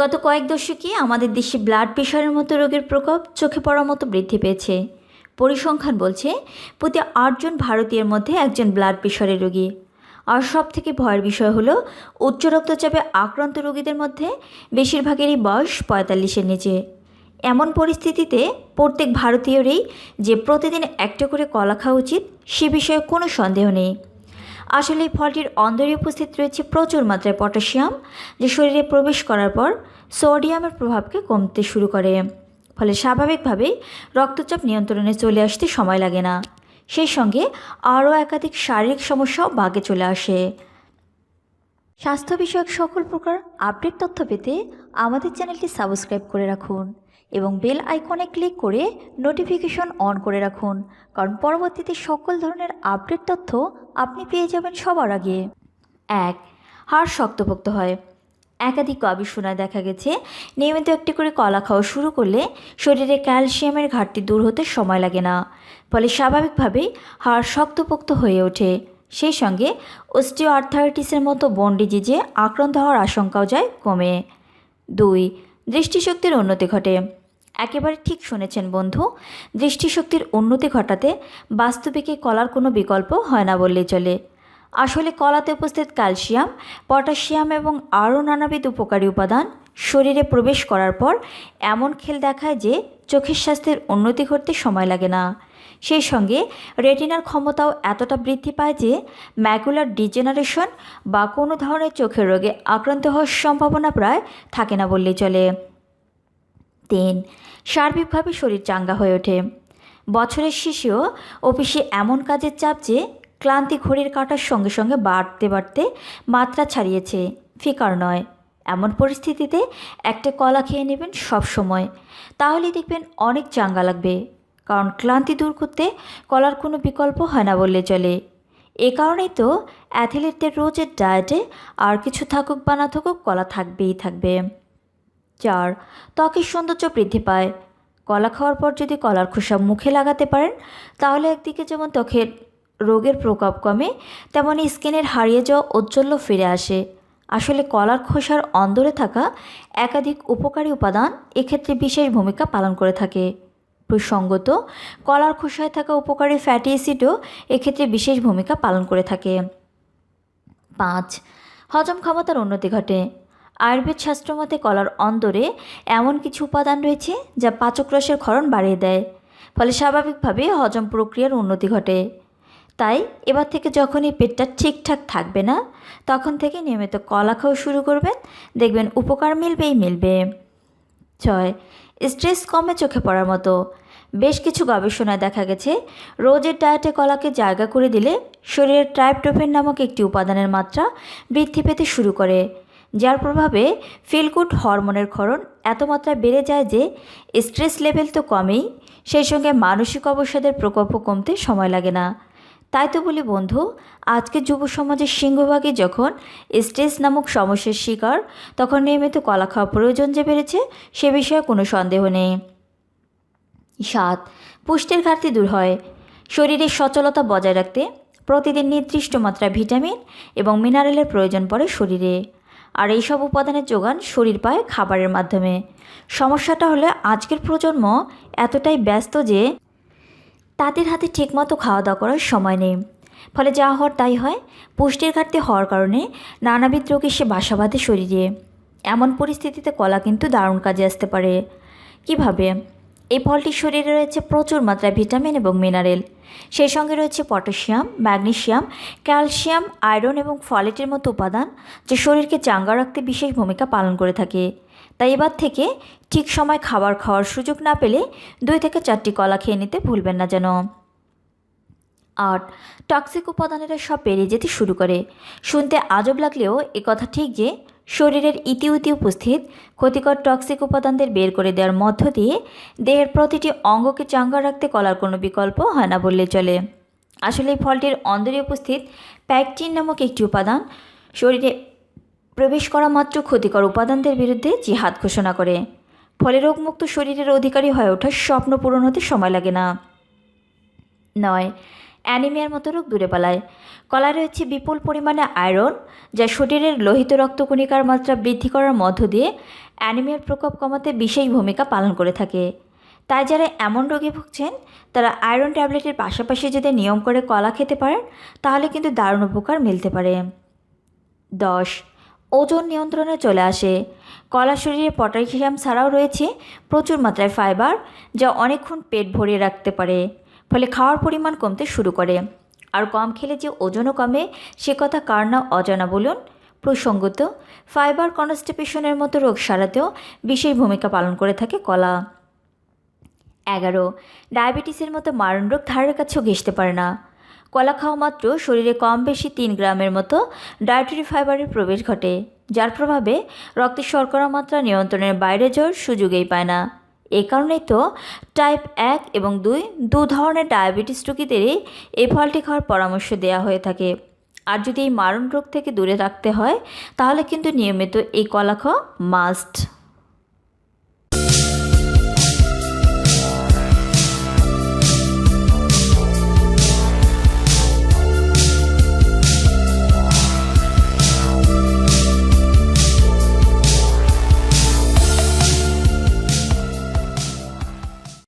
গত কয়েক দশকে আমাদের দেশে ব্লাড প্রেশারের মতো রোগের প্রকোপ চোখে পড়ার মতো বৃদ্ধি পেয়েছে। পরিসংখ্যান বলছে, প্রতি আটজন ভারতীয়ের মধ্যে একজন ব্লাড প্রেশারের রোগী। আর সব থেকে ভয়ের বিষয় হলো, উচ্চ রক্তচাপে আক্রান্ত রোগীদের মধ্যে বেশিরভাগেরই বয়স পঁয়তাল্লিশের নিচে। এমন পরিস্থিতিতে প্রত্যেক ভারতীয়রই যে প্রতিদিন একটা করে কলা খাওয়া উচিত, সে বিষয়ে কোনো সন্দেহ নেই। আসলে এই ফলটির অন্দরে উপস্থিত রয়েছে প্রচুর মাত্রায় পটাশিয়াম, যে শরীরে প্রবেশ করার পর সোডিয়ামের প্রভাবকে কমতে শুরু করে। ফলে স্বাভাবিকভাবেই রক্তচাপ নিয়ন্ত্রণে চলে আসতে সময় লাগে না। সেই সঙ্গে আরও একাধিক শারীরিক সমস্যাও বাগে চলে আসে। স্বাস্থ্য বিষয়ক সকল প্রকার আপডেট তথ্য পেতে আমাদের চ্যানেলটি সাবস্ক্রাইব করে রাখুন। এবং বেল আইকনে ক্লিক করে নোটিফিকেশন অন করে রাখুন, কারণ পরবর্তীতে সকল ধরনের আপডেট তথ্য আপনি পেয়ে যাবেন সবার আগে। এক, হাড় শক্তপোক্ত হয়। একাধিক গবেষণায় দেখা গেছে, নিয়মিত একটি করে কলা খাওয়া শুরু করলে শরীরে ক্যালসিয়ামের ঘাটতি দূর হতে সময় লাগে না, ফলে স্বাভাবিকভাবেই হাড় শক্তপোক্ত হয়ে ওঠে। সেই সঙ্গে অস্টিও আর্থারাইটিসের মতো বন ডিজিজে আক্রান্ত হওয়ার আশঙ্কাও যায় কমে। দুই, দৃষ্টিশক্তির উন্নতি ঘটে। একেবারে ঠিক শুনেছেন বন্ধু। দৃষ্টিশক্তির উন্নতি ঘটাতে বাস্তবিকে কলার কোনো বিকল্প হয় না বললেই চলে। আসলে কলাতে উপস্থিত ক্যালসিয়াম, পটাশিয়াম এবং আরও নানাবিধ উপকারী উপাদান শরীরে প্রবেশ করার পর এমন খেল দেখায় যে চোখের স্বাস্থ্যের উন্নতি ঘটতে সময় লাগে না। সেই সঙ্গে রেটিনার ক্ষমতাও এতটা বৃদ্ধি পায় যে ম্যাকুলার ডিজেনারেশন বা কোনো ধরনের চোখের রোগে আক্রান্ত হওয়ার সম্ভাবনা প্রায় থাকে না বললেই চলে। তিন সার্বিকভাবে শরীর চাঙ্গা হয়ে ওঠে। বছরের শেষেও অফিসে এমন কাজের চাপ যে, ক্লান্তি ঘড়ির কাটার সঙ্গে সঙ্গে বাড়তে বাড়তে মাত্রা ছাড়িয়েছে। ফিকার নয়। এমন পরিস্থিতিতে একটা কলা খেয়ে নেবেন সব সময়। তাহলে দেখবেন অনেক চাঙ্গা লাগবে। কারণ ক্লান্তি দূর করতে কলার কোনো বিকল্প হয় না বললে চলে। এ কারণেই তো অ্যাথলিটদের রোজের ডায়েটে আর কিছু থাকুক বা না থাকুক কলা থাকবেই থাকবে। চার, ত্বকের সৌন্দর্য বৃদ্ধি পায়। কলা খাওয়ার পর যদি কলার খোসা মুখে লাগাতে পারেন, তাহলে একদিকে যেমন ত্বকের রোগের প্রকোপ কমে তেমনই স্কিনের হারিয়ে যাওয়া ঔজ্জ্বল্য ফিরে আসে। আসলে কলার খোসার অন্দরে থাকা একাধিক উপকারী উপাদান এক্ষেত্রে বিশেষ ভূমিকা পালন করে থাকে। প্রসঙ্গত, কলার খোসায় থাকা উপকারী ফ্যাটি অ্যাসিডও এক্ষেত্রে বিশেষ ভূমিকা পালন করে থাকে। পাঁচ, হজম ক্ষমতার উন্নতি ঘটে। আয়ুর্বেদ শাস্ত্রমতে কলার অন্দরে এমন কিছু উপাদান রয়েছে যা পাচক রসের ক্ষরণ বাড়িয়ে দেয়, ফলে স্বাভাবিকভাবে হজম প্রক্রিয়ার উন্নতি ঘটে। তাই এবার থেকে যখনই পেটটা ঠিকঠাক থাকবে না, তখন থেকে নিয়মিত কলা খাওয়া শুরু করবেন, দেখবেন উপকার মিলবেই মিলবে। ছয়, স্ট্রেস কমে চোখে পড়ার মতো। বেশ কিছু গবেষণায় দেখা গেছে, রোজের ডায়েটে কলাকে জায়গা করে দিলে শরীরের ট্রাইপটোফেন নামক একটি উপাদানের মাত্রা বৃদ্ধি পেতে শুরু করে। যার প্রভাবে ফিলগুড হরমোনের ক্ষরণ এত মাত্রায় বেড়ে যায় যে স্ট্রেস লেভেল তো কমেই, সেই সঙ্গে মানসিক অবসাদের প্রকোপও কমতে সময় লাগে না। তাই তো বলি, বন্ধু, আজকে যুব সমাজের সিংহভাগে যখন স্ট্রেস নামক সমস্যার শিকার, তখন নিয়মিত কলা খাওয়া প্রয়োজন যে বেড়েছে, সে বিষয়ে কোনো সন্দেহ নেই। সাত, পুষ্টির ঘাটতি দূর হয়। শরীরের সচলতা বজায় রাখতে প্রতিদিন নির্দিষ্ট মাত্রায় ভিটামিন এবং মিনারেলের প্রয়োজন পড়ে শরীরে। আর এইসব উপাদানের যোগান শরীর পায় খাবারের মাধ্যমে। সমস্যাটা হলে আজকের প্রজন্ম এতটাই ব্যস্ত যে তাদের হাতে ঠিকমতো খাওয়া দাওয়া করার সময় নেই। ফলে যা হওয়ার তাই হয়, পুষ্টির ঘাটতি হওয়ার কারণে নানাবিধ রোগ এসে বাসা বাঁধে শরীরে। এমন পরিস্থিতিতে কলা কিন্তু দারুণ কাজে আসতে পারে। কীভাবে? এই ফলটির শরীরে রয়েছে প্রচুর মাত্রায় ভিটামিন এবং মিনারেল। সেই সঙ্গে রয়েছে পটাশিয়াম, ম্যাগনেশিয়াম, ক্যালসিয়াম, আয়রন এবং ফলেটের মতো উপাদান যা শরীরকে চাঙ্গা রাখতে বিশেষ ভূমিকা পালন করে থাকে। তাই এবার থেকে ঠিক সময় খাবার খাওয়ার সুযোগ না পেলে দুই থেকে চারটি কলা খেয়ে নিতে ভুলবেন না যেন। আট টক্সিক উপাদানেরা সব বেরিয়ে যেতে শুরু করে। শুনতে আজব লাগলেও এ কথা ঠিক যে শরীরের ইতিউতি উপস্থিত, ক্ষতিকর টক্সিক উপাদানদের বের করে দেওয়ার মধ্য দিয়ে দেহের প্রতিটি অঙ্গকে চাঙ্গা রাখতে কলার কোনো বিকল্প হয় না বললে চলে। আসলে ফলটির অন্দরে উপস্থিত প্যাকটিন নামক একটি উপাদান শরীরে প্রবেশ করা মাত্র ক্ষতিকর উপাদানদের বিরুদ্ধে জিহাদ ঘোষণা করে। ফলে রোগমুক্ত শরীরের অধিকারী হয়ে ওঠার স্বপ্ন পূরণ হতে সময় লাগে না। নয় অ্যানিমিয়ার মতো রোগ দূরে পালায়। কলায় রয়েছে বিপুল পরিমাণে আয়রন, যা শরীরের লোহিত রক্তকণিকার মাত্রা বৃদ্ধি করার মধ্য দিয়ে অ্যানিমিয়ার প্রকোপ কমাতে বিশেষ ভূমিকা পালন করে থাকে। তাই যারা এমন রোগে ভুগছেন, তারা আয়রন ট্যাবলেটের পাশাপাশি যদি নিয়ম করে কলা খেতে পারেন, তাহলে কিন্তু দারুণ উপকার মিলতে পারে। দশ, ওজন নিয়ন্ত্রণে চলে আসে। কলা শরীরে পটাশিয়াম ছাড়াও রয়েছে প্রচুর মাত্রায় ফাইবার, যা অনেকক্ষণ পেট ভরিয়ে রাখতে পারে। ফলে খাওয়ার পরিমাণ কমতে শুরু করে। আর কম খেলে যে ওজনও কমে, সে কথা কার না অজানা বলুন? প্রসঙ্গত, ফাইবার কনস্টিপেশনের মতো রোগ সারাতেও বিশেষ ভূমিকা পালন করে থাকে কলা। এগারো, ডায়াবেটিসের মতো মারণ রোগ ধারের কাছেও ঘেঁষতে পারে না। কলা খাওয়া মাত্র শরীরে কম বেশি তিন গ্রামের মতো ডায়েটারি ফাইবারের প্রবেশ ঘটে, যার প্রভাবে রক্তের শর্করা মাত্রা নিয়ন্ত্রণের বাইরে যাওয়ার সুযোগেই পায় না। এ কারণে তো টাইপ এক এবং দুই দু ধরনের ডায়াবেটিস রোগীদেরই এই ফলটি খাওয়ার পরামর্শ দেওয়া হয়ে থাকে। আর যদি এই মারণ রোগ থেকে দূরে রাখতে হয়, তাহলে কিন্তু নিয়মিত এই কলা খাওয়া মাস্ট